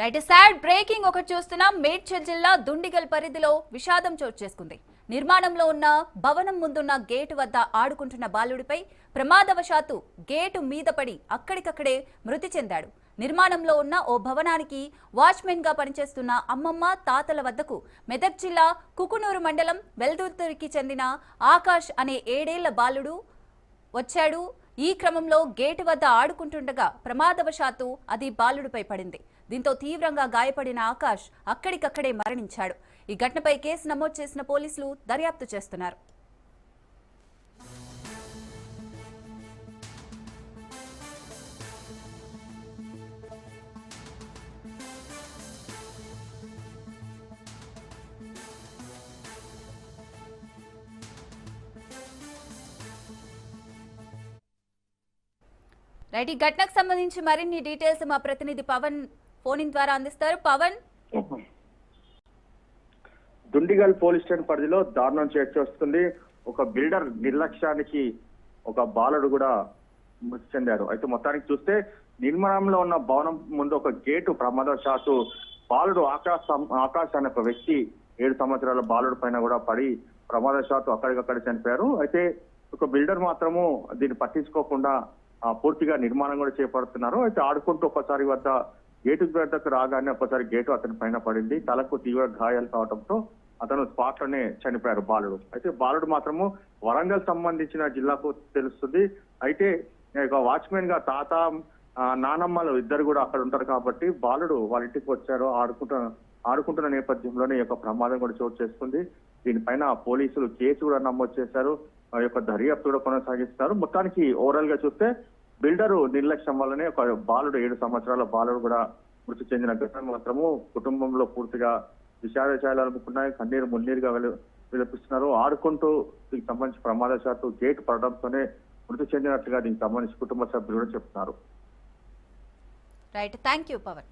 Right sad breaking ఒకటి చూస్తున్నాం మేడ్చల్ జిల్లా దుండిగల్ పరిధిలో విషాదం చోటు చేసుకుంది. నిర్మాణంలో ఉన్న భవనం ముందున్న గేటు వద్ద ఆడుకుంటున్న బాలుడిపై ప్రమాదవశాత్తు గేటు మీద పడి అక్కడికక్కడే మృతి చెందాడు. నిర్మాణంలో ఉన్న ఓ భవనానికి వాచ్మెన్గా పనిచేస్తున్న అమ్మమ్మ తాతల వద్దకు మెదక్ జిల్లా కుకునూరు మండలం వెల్దుర్తికి చెందిన ఆకాష్ అనే ఏడేళ్ళ బాలుడు వచ్చాడు. ఈ క్రమంలో గేటు వద్ద ఆడుకుంటుండగా ప్రమాదవశాత్తు అది బాలుడిపై పడింది. దీంతో తీవ్రంగా గాయపడిన ఆకాష్ అక్కడికక్కడే మరణించాడు. ఈ ఘటనపై కేసు నమోదు చేసిన పోలీసులు దర్యాప్తు చేస్తున్నారు. రైట్ ఈ ఘటనకు సంబంధించి మరిన్ని డీటెయిల్స్ మా ప్రతినిధి పవన్ ఫోన్ ఇన్ ద్వారా అందిస్తారు. పవన్? దుండిగల్ పోలీస్ స్టేషన్ పరిధిలో దారుణం చేర్చొస్తుంది. ఒక బిల్డర్ నిర్లక్ష్యానికి ఒక బాలుడు కూడా మృతి చెందారు. అయితే మొత్తానికి చూస్తే నిర్మాణంలో ఉన్న భవనం ముందు ఒక గేటు ప్రమాదవశాత్తు బాలుడు ఆకాశ ఆకాశ్ అనే ఒక వ్యక్తి ఏడు సంవత్సరాల బాలుడు పైన కూడా పడి ప్రమాదశాత్తు అక్కడికక్కడ చనిపోయారు. అయితే ఒక బిల్డర్ మాత్రము దీన్ని పట్టించుకోకుండా పూర్తిగా నిర్మాణం కూడా చేపడుతున్నారు. అయితే ఆడుకుంటూ ఒకసారి వద్ద గేటు వద్దకు రాగానే ఒకసారి గేటు అతని పైన పడింది. తలకు తీవ్ర గాయాలు కావడంతో అతను స్పాట్లోనే చనిపోయారు బాలుడు. అయితే బాలుడు మాత్రము వరంగల్ సంబంధించిన జిల్లాకు తెలుస్తుంది. అయితే వాచ్మెన్గా తాత నానమ్మలు ఇద్దరు కూడా అక్కడ ఉంటారు కాబట్టి బాలుడు వాళ్ళ ఇంటికి వచ్చారు. ఆడుకుంటున్న ఆడుకుంటున్న నేపథ్యంలోనే ఈ యొక్క ప్రమాదం కూడా చోటు చేసుకుంది. దీనిపైన పోలీసులు కేసు కూడా నమోదు చేశారు. ఆ యొక్క దర్యాప్తు కూడా కొనసాగిస్తారు. మొత్తానికి ఓవరాల్గా చూస్తే బిల్డరు నిర్లక్ష్యం వల్లనే ఒక బాలుడు ఏడు సంవత్సరాల బాలుడు కూడా మృతి చెందిన ఘటన మాత్రము కుటుంబంలో పూర్తిగా విషాద విషయాలు అనుకున్నాయి కన్నీరు మున్నీరుగా వెలు విలపిస్తున్నారు. ఆడుకుంటూ దీనికి సంబంధించి ప్రమాదశాత్తు గేట్ పడడంతోనే మృతి చెందినట్లుగా దీనికి సంబంధించి కుటుంబ సభ్యులు కూడా చెప్తున్నారు. Right thank you Pawan